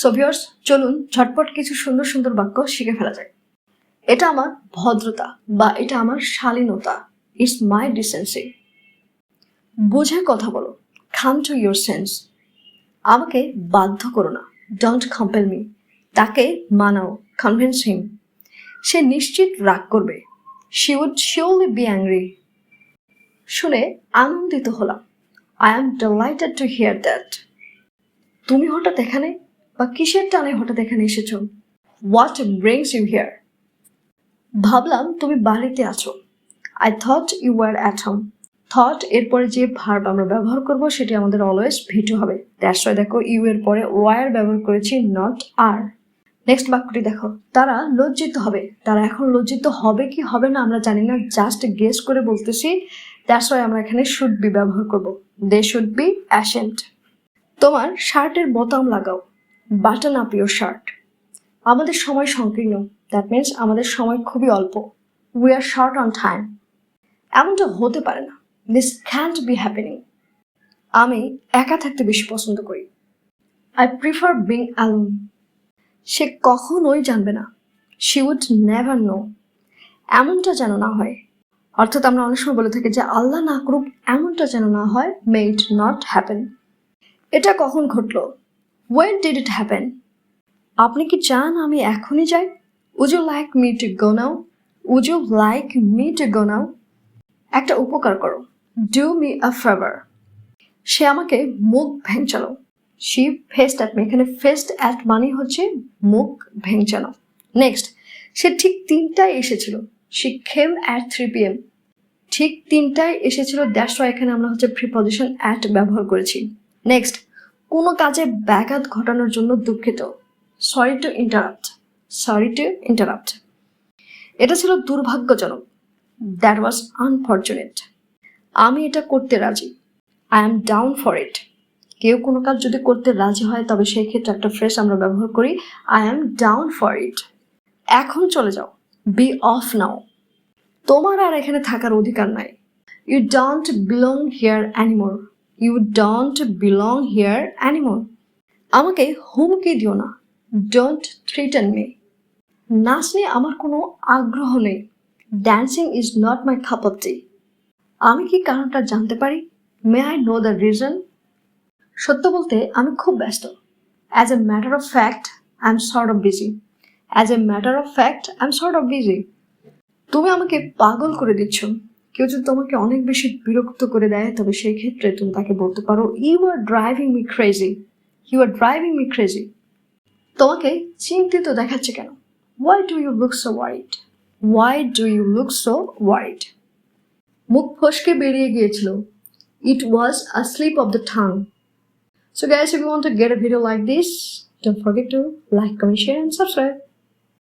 So viewers চলুন ঝটপট কিছু সুন্দর সুন্দর বাক্য শিখে ফেলা যায় এটা আমার ভদ্রতা বা এটা আমার শালীনতা। ইটস মাই ডিসেন্সি বুঝে কথা বলো। খাম টু ইয়োর সেন্স আমাকে বাধ্য করো না। ডোন্ট কম্পেল মি তাকে মানাও। কনভিন্স হিম সে নিশ্চিত রাগ করবে। She would surely be angry শুনে আনন্দিত হলাম। I am delighted to hear that তুমি হঠাৎ এখানে বা কিসের টানে হঠাৎ এখানে এসেছ? হোয়াট ব্রিংস ইউ হিয়ার ভাবলাম তুমি বাড়িতে আছো। I thought you are at home thought এরপরে যে ভার্ব আমরা ব্যবহার করব সেটি আমাদের অলওয়েজ ভিটু হবে। ওয়াই দেখো ইউ এর পরে ওয়ার ব্যবহার করেছি নট আর নেক্সট বাক্যটি দেখো। তারা লজ্জিত হবে। তারা এখন লজ্জিত হবে কি হবে না আমরা জানি না জাস্ট গেস করে বলতেছি। ওয়াই আমরা এখানে শুড বি ব্যবহার করব। দে শুড বি অ্যাসেন্ট তোমার শার্টের বোতাম লাগাও। বাটন আপ ইউর শার্ট আমাদের সময় সংকীর্ণ। দ্যাট মিনস আমাদের সময় খুবই অল্প। We are short on time এমনটা হতে পারে না। দিস ক্যান্ট বি হ্যাপেনিং আমি একা থাকতে বেশি পছন্দ করি। আই প্রিফার বিং অ্যালোন সে কখনোই জানবে না। শি উড নেভার নো এমনটা যেন না হয়। অর্থাৎ আমরা অনেক সময় বলে থাকি যে আল্লাহ না করুক, এমনটা যেন না হয় মে ইট নট হ্যাপেন এটা কখন ঘটলো? ওয়েন ডিড ইট হ্যাপেন আপনি কি চান আমি এখনই যাই? Would like me to go now would like me to go now একটা উপকার করো। ডু মি আ ফেভার সে আমাকে মুখ ভেঙচালো। শি ফেস্ট অ্যাট মি এখানে ফেস্ট অ্যাট মানে হচ্ছে মুখ ভেঙচানো। নেক্সট সে ঠিক তিনটায় এসেছিল। She came at three P M ঠিক তিনটায় এসেছিল। দ্যাটস ওয়াই এখানে আমরা হচ্ছে প্রিপজিশন অ্যাট ব্যবহার করেছি। নেক্সট কোনো কাজে ব্যাঘাত ঘটানোর জন্য দুঃখিত। Sorry to interrupt sorry to interrupt এটা ছিল দুর্ভাগ্যজনক। দ্যাট ওয়াজ আনফর্চুনেট আমি এটা করতে রাজি। I am down for it কেউ কোনো কাজ যদি করতে রাজি হয়, তবে সেই ক্ষেত্রে একটা ফ্রেশ আমরা ব্যবহার করি। I am down for it এখন চলে যাও। বি অফ নাও তোমার আর এখানে থাকার অধিকার নাই। You don't belong here anymore you don't belong here anymore আমাকে হুমকি দিও না। ডোন্ট থ্রিটেন মি নাচ নিয়ে আমার কোনো আগ্রহ নেই। Dancing is not my tea আমি কি কারণটা জানতে পারি? May I know the reason সত্য বলতে আমি খুব ব্যস্ত। As a matter of fact I am sort of busy as a matter of fact I am sort of busy তুমি আমাকে পাগল করে দিচ্ছ। কেউ যদি তোমাকে অনেক বেশি বিরক্ত করে দেয় তবে সেই ক্ষেত্রে তুমি তাকে বলতে পারো you are driving me crazy you are driving me crazy তোমাকে চিন্তিত দেখাচ্ছে কেন? Why do you look so worried why do you look so worried মুখ ফসকে বেরিয়ে গিয়েছিল। It was a slip of the tongue So guys, if you want to get a video like this, don't forget to like, comment, share and.